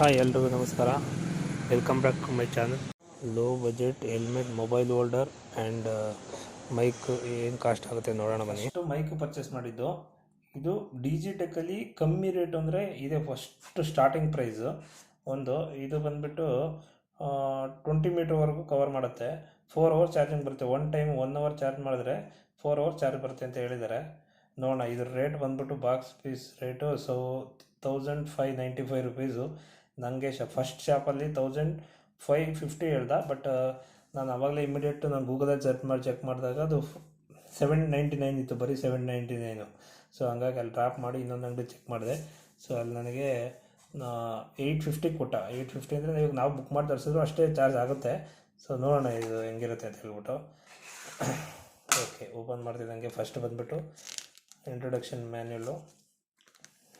Hi ಎಲ್ರಿಗೂ ನಮಸ್ಕಾರ. Welcome back to my channel low budget helmet mobile holder and mic ಏನು cost ಆಗುತ್ತೆ ನೋಡೋಣ ಬನ್ನಿ. ಇಷ್ಟು ಮೈಕ್ ಪರ್ಚೇಸ್ ಮಾಡಿದ್ದು. ಇದು ಡಿಜಿಟೆಕಲ್ಲಿ ಕಮ್ಮಿ ರೇಟ್ ಅಂದರೆ ಇದೆ ಫಸ್ಟ್ ಸ್ಟಾರ್ಟಿಂಗ್ ಪ್ರೈಸು ಒಂದು ಇದು ಬಂದುಬಿಟ್ಟು ಟ್ವೆಂಟಿ ಮೀಟರ್ವರೆಗೂ ಕವರ್ ಮಾಡುತ್ತೆ. ಫೋರ್ ಅವರ್ ಚಾರ್ಜಿಂಗ್ ಬರುತ್ತೆ. One time one hour charge ಮಾಡಿದ್ರೆ ಫೋರ್ ಅವರ್ ಚಾರ್ಜ್ ಬರುತ್ತೆ ಅಂತ ಹೇಳಿದ್ದಾರೆ. ನೋಡೋಣ ಇದ್ರ ರೇಟ್ ಬಂದ್ಬಿಟ್ಟು box piece rate so thousand five ninety five rupees ನನಗೆ ಶ ಫಸ್ಟ್ ಶಾಪಲ್ಲಿ ತೌಸಂಡ್ ಫೈವ್ ಫಿಫ್ಟಿ ಹೇಳ್ದ ಬಟ್ ನಾನು ಆವಾಗಲೇ ಇಮಿಡಿಯೇಟ್ ನಾನು ಗೂಗಲಲ್ಲಿ ಸರ್ಚ್ ಮಾಡಿ ಚೆಕ್ ಮಾಡಿದಾಗ ಅದು ಸೆವೆನ್ ನೈಂಟಿ ನೈನ್ ಇತ್ತು, ಬರೀ ಸೆವೆನ್ ನೈಂಟಿ ನೈನು ಸೊ ಹಂಗಾಗಿ ಅಲ್ಲಿ ಡ್ರಾಪ್ ಮಾಡಿ ಇನ್ನೊಂದು ಅಂಗಡಿ ಚೆಕ್ ಮಾಡಿದೆ. ಸೊ ಅಲ್ಲಿ ನನಗೆ ಏಯ್ಟ್ ಫಿಫ್ಟಿ ಕೊಟ್ಟ. ಏಯ್ಟ್ ಫಿಫ್ಟಿ ಅಂದರೆ ಇವಾಗ ನಾವು ಬುಕ್ ಮಾಡಿ ತರಿಸಿದ್ರು ಅಷ್ಟೇ ಚಾರ್ಜ್ ಆಗುತ್ತೆ. ಸೊ ನೋಡೋಣ ಇದು ಹೆಂಗಿರುತ್ತೆ ಅಂತ ಹೇಳ್ಬಿಟ್ಟು. ಓಕೆ ಓಪನ್ ಮಾಡ್ತಿದ್ದಂಗೆ ಫಸ್ಟ್ ಬಂದುಬಿಟ್ಟು introduction manual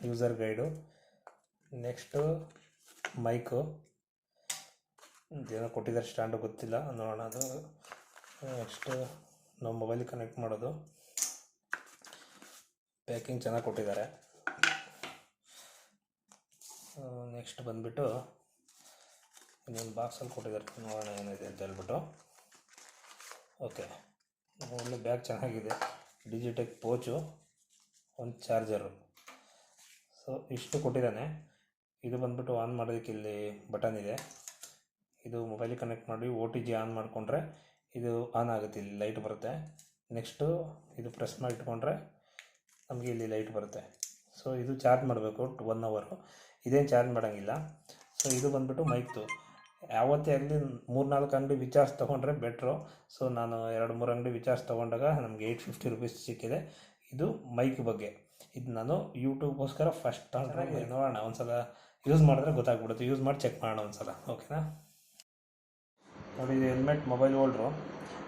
user guide next mic. ಏನೋ ಕೊಟ್ಟಿದ್ದಾರೆ ಸ್ಟ್ಯಾಂಡು ಗೊತ್ತಿಲ್ಲ ನೋಡೋಣ ಅದು. ನೆಕ್ಸ್ಟು ನಾವು ಮೊಬೈಲಿಗೆ ಕನೆಕ್ಟ್ ಮಾಡೋದು. ಪ್ಯಾಕಿಂಗ್ ಚೆನ್ನಾಗಿ ಕೊಟ್ಟಿದ್ದಾರೆ. ನೆಕ್ಸ್ಟ್ ಬಂದುಬಿಟ್ಟು ಇನ್ನೊಂದು ಬಾಕ್ಸಲ್ಲಿ ಕೊಟ್ಟಿದ್ದಾರೆ. ನೋಡೋಣ ಏನಿದೆ ಅಂತ ಹೇಳ್ಬಿಟ್ಟು. ಓಕೆ, ಒಳ್ಳೆ ಬ್ಯಾಗ್ ಚೆನ್ನಾಗಿದೆ. ಡಿಜಿಟೆಕ್ ಪೋಚು, ಒಂದು ಚಾರ್ಜರು. ಸೊ, ಇಷ್ಟು ಕೊಟ್ಟಿದ್ದಾನೆ. ಇದು ಬಂದ್ಬಿಟ್ಟು ಆನ್ ಮಾಡೋದಕ್ಕೆ ಇಲ್ಲಿ ಬಟನ್ ಇದೆ. ಇದು ಮೊಬೈಲಿಗೆ ಕನೆಕ್ಟ್ ಮಾಡಿ ಓ ಟಿ ಜಿ ಆನ್ ಮಾಡಿಕೊಂಡ್ರೆ ಇದು ಆನ್ ಆಗುತ್ತೆ ಇಲ್ಲಿ ಲೈಟ್ ಬರುತ್ತೆ. ನೆಕ್ಸ್ಟು ಇದು ಪ್ರೆಸ್ ಮಾಡಿ ಇಟ್ಕೊಂಡ್ರೆ ನಮಗೆ ಇಲ್ಲಿ ಲೈಟ್ ಬರುತ್ತೆ. ಸೊ ಇದು ಚಾರ್ಜ್ ಮಾಡಬೇಕು ಒನ್ ಅವರು ಇದೇನು ಚಾರ್ಜ್ ಮಾಡೋಂಗಿಲ್ಲ. ಸೊ ಇದು ಬಂದ್ಬಿಟ್ಟು ಮೈಕ್ದು ಯಾವತ್ತೇ ಆಗಲಿ ಮೂರು ನಾಲ್ಕು ಅಂಗಡಿ ವಿಚಾರ್ಸ್ ತೊಗೊಂಡ್ರೆ ಬೆಟ್ರು ಸೊ ನಾನು ಎರಡು ಮೂರು ಅಂಗಡಿ ವಿಚಾರ್ಸ್ ತೊಗೊಂಡಾಗ ನಮಗೆ ಏಯ್ಟ್ ಫಿಫ್ಟಿ ರುಪೀಸ್ ಸಿಕ್ಕಿದೆ. ಇದು ಮೈಕ್ ಬಗ್ಗೆ. ಇದು ನಾನು ಯೂಟ್ಯೂಬ್ಗೋಸ್ಕರ ಫಸ್ಟ್ ನೋಡೋಣ. ಒಂದ್ಸಲ ಯೂಸ್ ಮಾಡಿದ್ರೆ ಗೊತ್ತಾಗ್ಬಿಡುತ್ತೆ. ಯೂಸ್ ಮಾಡಿ ಚೆಕ್ ಮಾಡೋಣ ಒಂದ್ಸಲ. ಓಕೆನಾ? ನೋಡಿ, ಇದು ಹೆಲ್ಮೆಟ್, ಮೊಬೈಲ್ ಹೋಲ್ಡ್ರು.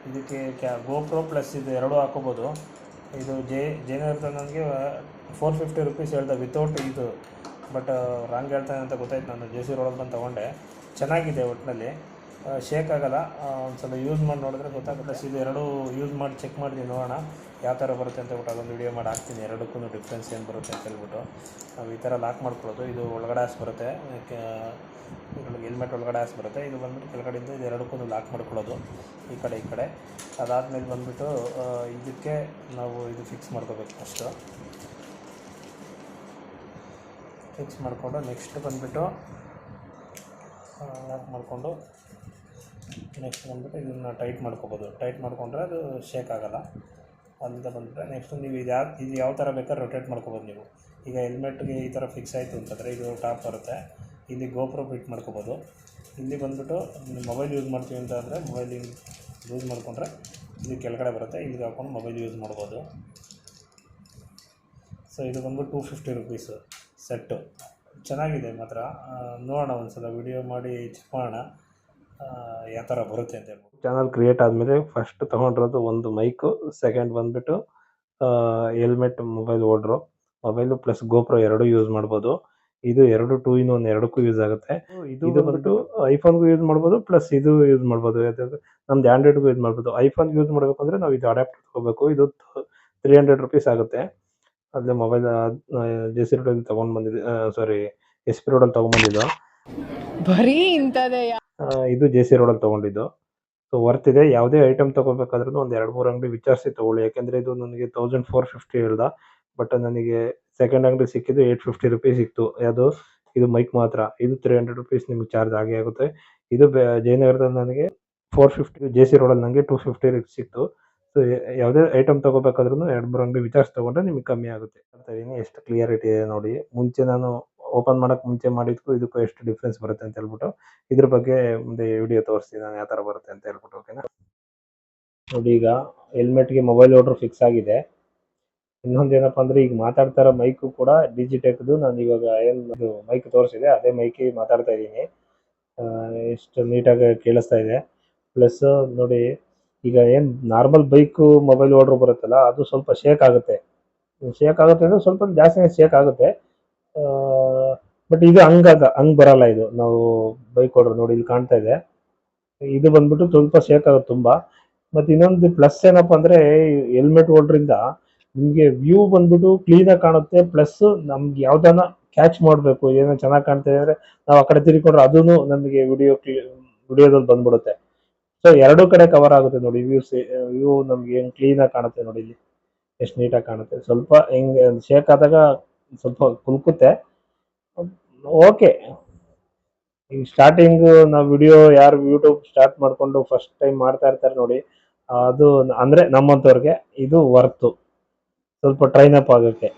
ಇದಕ್ಕೆ ಕ್ಯಾ, ಗೋಪ್ರೋ ಪ್ಲಸ್ ಇದು ಎರಡೂ ಹಾಕೋಬೋದು. ಇದು ಜೆ ಜೇನರ್ದ ನನಗೆ ಫೋರ್ ಫಿಫ್ಟಿ ರುಪೀಸ್ ಹೇಳ್ದೆ ವಿತೌಟ್ ಇದು. ಬಟ್ ರಾಂಗ್ ಹೇಳ್ತಾನೆ ಅಂತ ಗೊತ್ತಾಯ್ತು. ನಾನು ಜೆ ಸಿ ರೋಡಲ್ಲಿ ಬಂದು ತೊಗೊಂಡೆ. ಚೆನ್ನಾಗಿದೆ ಒಟ್ಟಿನಲ್ಲಿ ಶೇಕ್ ಆಗಲ್ಲ. ಒಂದ್ಸಲ ಯೂಸ್ ಮಾಡಿ ನೋಡಿದ್ರೆ ಗೊತ್ತಾಗುತ್ತೆ. ಇದು ಎರಡೂ ಯೂಸ್ ಮಾಡಿ ಚೆಕ್ ಮಾಡಿದ್ವಿ ನೋಡೋಣ. ಯಾವ ಥರ ಬರುತ್ತೆ ಅಂತ ಹೇಳ್ಬಿಟ್ಟು ಅದೊಂದು ವೀಡಿಯೋ ಮಾಡಿ ಹಾಕ್ತೀನಿ. ಎರಡಕ್ಕೂ ಡಿಫ್ರೆನ್ಸ್ ಏನು ಬರುತ್ತೆ ಅಂತ ಹೇಳ್ಬಿಟ್ಟು. ನಾವು ಈ ಥರ ಲಾಕ್ ಮಾಡ್ಕೊಳ್ಳೋದು. ಇದು ಒಳಗಡೆ ಆಸ್ ಬರುತ್ತೆ. ಹೆಲ್ಮೆಟ್ ಒಳಗಡೆ ಆಸ್ ಬರುತ್ತೆ. ಇದು ಬಂದ್ಬಿಟ್ಟು ಕೆಳಗಡೆಯಿಂದ ಇದು ಎರಡಕ್ಕೂ ಲಾಕ್ ಮಾಡ್ಕೊಳ್ಳೋದು. ಈ ಕಡೆ ಈ ಕಡೆ. ಅದಾದಮೇಲೆ ಬಂದುಬಿಟ್ಟು ಇದಕ್ಕೆ ನಾವು ಇದು ಫಿಕ್ಸ್ ಮಾಡ್ಕೋಬೇಕು ಫಸ್ಟು ಫಿಕ್ಸ್ ಮಾಡಿಕೊಂಡು ನೆಕ್ಸ್ಟ್ ಬಂದುಬಿಟ್ಟು ಲಾಕ್ ಮಾಡಿಕೊಂಡು ನೆಕ್ಸ್ಟ್ ಬಂದುಬಿಟ್ಟು ಇದನ್ನು ಟೈಟ್ ಮಾಡ್ಕೋಬೋದು. ಟೈಟ್ ಮಾಡಿಕೊಂಡ್ರೆ ಅದು ಶೇಕ್ ಆಗೋಲ್ಲ. ಅಂತ ಬಂದುಬಿಟ್ಟು ನೆಕ್ಸ್ಟ್ ನೀವು ಇದು ಯಾವ ಇದು ಯಾವ ಥರ ಬೇಕಾದ್ರೆ ರೊಟೇಟ್ ಮಾಡ್ಕೋಬೋದು ನೀವು. ಈಗ ಹೆಲ್ಮೆಟ್ಗೆ ಈ ಥರ ಫಿಕ್ಸ್ ಆಯಿತು ಅಂತಂದರೆ ಇದು ಟಾಪ್ ಬರುತ್ತೆ. ಇಲ್ಲಿ ಗೋಪ್ರೋ ಫಿಟ್ ಮಾಡ್ಕೋಬೋದು. ಇಲ್ಲಿ ಬಂದುಬಿಟ್ಟು ಮೊಬೈಲ್ ಯೂಸ್ ಮಾಡ್ತೀವಿ ಅಂತ ಅಂದರೆ ಮೊಬೈಲ್ ಯೂಸ್ ಮಾಡಿಕೊಂಡ್ರೆ ಇದು ಕೆಳಗಡೆ ಬರುತ್ತೆ. ಇಲ್ಲಿಗೆ ಹಾಕೊಂಡು ಮೊಬೈಲ್ ಯೂಸ್ ಮಾಡ್ಬೋದು. ಸೊ ಇದು ಬಂದ್ಬಿಟ್ಟು ಟೂ ಫಿಫ್ಟಿ ರುಪೀಸು ಸೆಟ್ಟು. ಚೆನ್ನಾಗಿದೆ ಮಾತ್ರ. ನೋಡೋಣ ಒಂದು ಸಲ ವಿಡಿಯೋ ಮಾಡಿ ಚೆಕ್ ಮಾಡೋಣ ಯಾವ ಥರ ಬರುತ್ತೆ ಅಂತ ಹೇಳ್ಬೋದು? ಚಾನಲ್ ಕ್ರಿಯೇಟ್ ಆದಮೇಲೆ ಫಸ್ಟ್ ತೊಗೊಂಡಿರೋದು ಒಂದು ಮೈಕು ಸೆಕೆಂಡ್ ಬಂದುಬಿಟ್ಟು helmet mobile holder mobile plus GoPro ಎರಡು ಯೂಸ್ ಮಾಡ್ಬೋದು. ಇದು ಎರಡು ಟೂ ಇನ್ ಒನ್ ಎರಡಕ್ಕೂ ಯೂಸ್ ಆಗುತ್ತೆ. ಇದು ಬಂದ್ಬಿಟ್ಟು ಐಫೋನ್ಗೂ ಯೂಸ್ ಮಾಡ್ಬೋದು ಪ್ಲಸ್ ಇದು ಯೂಸ್ ಮಾಡ್ಬೋದು. ಯಾವ್ದು ನಮ್ದು ಆ್ಯಂಡ್ರಾಯ್ಡ್ಗೂ ಯೂಸ್ ಮಾಡ್ಬೋದು. ಐಫೋನ್ ಯೂಸ್ ಮಾಡಬೇಕು ಅಂದರೆ ನಾವು ಇದು ಅಡ್ಯಾಪ್ಟ್ ತಗೋಬೇಕು ಇದು ತ್ರೀ ಹಂಡ್ರೆಡ್ ರುಪೀಸ್ ಆಗುತ್ತೆ. ಅಲ್ಲೇ ಮೊಬೈಲ್ ಜೆ ಸಿ ರೋಡಲ್ಲಿ ತೊಗೊಂಡು ಬಂದಿದ್ದೆ ಸಾರಿ ಎಸ್ ಪಿ ರೋಡಲ್ಲಿ ತೊಗೊಂಬಂದಿದ್ದು ಬರೀ ಇಂಥದೇ ಇದು ಜೆ ಸಿ ರೋಡಲ್ಲಿ ತಗೊಂಡಿದ್ದು. ಸೊ ವರ್ತ್ ಇದೆ. ಯಾವುದೇ ಐಟಮ್ ತಗೋಬೇಕಾದ್ರೂ ಒಂದು ಎರಡು, ಮೂರು ಅಂಗಡಿ ವಿಚಾರಿಸಿ ತಗೊಳ್ಳಿ. ಯಾಕೆಂದರೆ ಇದು ನನಗೆ ತೌಸಂಡ್ ಫೋರ್ ಫಿಫ್ಟಿ ಇಲ್ಲ ಬಟ್ ನನಗೆ ಸೆಕೆಂಡ್ ಅಂಗಡಿ ಸಿಕ್ಕಿದ್ದು ಏಯ್ಟ್ ಫಿಫ್ಟಿ ರುಪೀಸ್ ಸಿಕ್ತು ಯಾವುದು? ಇದು ಮೈಕ್ ಮಾತ್ರ. ಇದು ತ್ರೀ ಹಂಡ್ರೆಡ್ ರುಪೀಸ್ ನಿಮಗೆ ಚಾರ್ಜ್ ಆಗೇ ಆಗುತ್ತೆ. ಇದು ಜಯನಗರದಲ್ಲಿ ನನಗೆ ಫೋರ್ ಫಿಫ್ಟಿ ಜೆ ಸಿ ರೋಡಲ್ಲಿ ನನಗೆ ಟೂ ಫಿಫ್ಟಿ ಸಿಕ್ತು. ಸೊ ಯಾವುದೇ ಐಟಮ್ ತಗೋಬೇಕಾದ್ರೂ ಎರಡು, ಮೂರು ಅಂಗಡಿ ವಿಚಾರಿಸಿ ತೊಗೊಂಡ್ರೆ ನಿಮಗೆ ಕಮ್ಮಿ ಆಗುತ್ತೆ. ಅಂತ ಎಷ್ಟು ಕ್ಲಿಯರಿಟಿ ಇದೆ ನೋಡಿ. ಮುಂಚೆ ನಾನು ಓಪನ್ ಮಾಡೋಕ್ಕೆ ಮುಂಚೆ ಮಾಡಿದ್ಕು ಇದಕ್ಕೂ ಎಷ್ಟು ಡಿಫ್ರೆನ್ಸ್ ಬರುತ್ತೆ ಅಂತ ಹೇಳ್ಬಿಟ್ಟು ಇದ್ರ ಬಗ್ಗೆ ಮುಂದೆ ವಿಡಿಯೋ ತೋರಿಸ್ತೀನಿ ನಾನು ಯಾವ ಥರ ಬರುತ್ತೆ ಅಂತ ಹೇಳ್ಬಿಟ್ಟು ಓಕೆನಾ ನೋಡಿ ಈಗ ಹೆಲ್ಮೆಟ್ಗೆ ಮೊಬೈಲ್ ಹೋಲ್ಡರ್ ಫಿಕ್ಸ್ ಆಗಿದೆ. ಇನ್ನೊಂದು ಏನಪ್ಪ ಅಂದ್ರೆ ಈಗ ಮಾತಾಡ್ತಾ ಇರೋ ಮೈಕು ಕೂಡ ಡಿಜಿಟೆಕ್ದು ನಾನು ಇವಾಗ ಏನು ಮೈಕ್ ತೋರಿಸಿದೆ, ಅದೇ ಮೈಕಿ ಮಾತಾಡ್ತಾ ಇದ್ದೀನಿ. ಎಷ್ಟು ನೀಟಾಗಿ ಕೇಳಿಸ್ತಾ ಇದೆ. ಪ್ಲಸ್ ನೋಡಿ ಈಗ ಏನು ನಾರ್ಮಲ್ ಬೈಕು ಮೊಬೈಲ್ ಹೋಲ್ಡರ್ ಬರುತ್ತಲ್ಲ, ಅದು ಸ್ವಲ್ಪ ಶೇಕ್ ಆಗುತ್ತೆ. ಶೇಕ್ ಆಗುತ್ತೆ ಅಂದರೆ ಸ್ವಲ್ಪ ಜಾಸ್ತಿನೇ ಶೇಕ್ ಆಗುತ್ತೆ. ಬಟ್ ಇದು ಹಂಗಾಗ ಹಂಗ್ ಬರಲ್ಲ ಇದು. ನಾವು ಬೈಕ್ ಹೊಡ್ರು ನೋಡಿ ಇಲ್ಲಿ ಕಾಣ್ತಾ ಇದೆ. ಇದು ಬಂದ್ಬಿಟ್ಟು ಸ್ವಲ್ಪ ಶೇಕ್ ಆಗುತ್ತೆ ತುಂಬಾ. ಮತ್ತೆ ಇನ್ನೊಂದು ಪ್ಲಸ್ ಏನಪ್ಪಾ ಅಂದ್ರೆ ಹೆಲ್ಮೆಟ್ ಹೊಡ್ರಿಂದ ನಿಮಗೆ ವ್ಯೂ ಬಂದ್ಬಿಟ್ಟು ಕ್ಲೀನ್ ಆಗಿ ಕಾಣುತ್ತೆ ಪ್ಲಸ್ ನಮ್ಗೆ ಯಾವ್ದಾನ ಕ್ಯಾಚ್ ಮಾಡಬೇಕು ಏನೋ ಚೆನ್ನಾಗಿ ಕಾಣ್ತಿದೆ ಅಂದ್ರೆ ನಾವು ಆ ಕಡೆ ತಿರ್ಕೊಂಡ್ರೆ ಅದೂ ನಮಗೆ ವಿಡಿಯೋ ವಿಡಿಯೋದಲ್ಲಿ ಬಂದ್ಬಿಡುತ್ತೆ. ಸೊ ಎರಡೂ ಕಡೆ ಕವರ್ ಆಗುತ್ತೆ ನೋಡಿ ವ್ಯೂ ವ್ಯೂ ನಮ್ಗೆ ಹೆಂಗ್ ಕ್ಲೀನ್ ಆಗಿ ಕಾಣುತ್ತೆ ನೋಡಿ ಇಲ್ಲಿ. ಎಷ್ಟು ನೀಟಾಗಿ ಕಾಣುತ್ತೆ. ಸ್ವಲ್ಪ ಹೆಂಗೆ ಶೇಕ್ ಆದಾಗ ಸ್ವಲ್ಪ ಕುಲ್ಕುತ್ತೆ ಓಕೆ ಈಗ ಸ್ಟಾರ್ಟಿಂಗ್ ನಾವು ವಿಡಿಯೋ ಯಾರು ಯೂಟ್ಯೂಬ್ ಸ್ಟಾರ್ಟ್ ಮಾಡ್ಕೊಂಡು ಫಸ್ಟ್ ಟೈಮ್ ಮಾಡ್ತಾ ಇರ್ತಾರೆ ನೋಡಿ. ಅದು ಅಂದ್ರೆ ನಮ್ಮಂಥವ್ರಿಗೆ ಇದು ವರ್ತು ಸ್ವಲ್ಪ ಟ್ರೈನ್ ಅಪ್ ಆಗೋಕ್ಕೆ.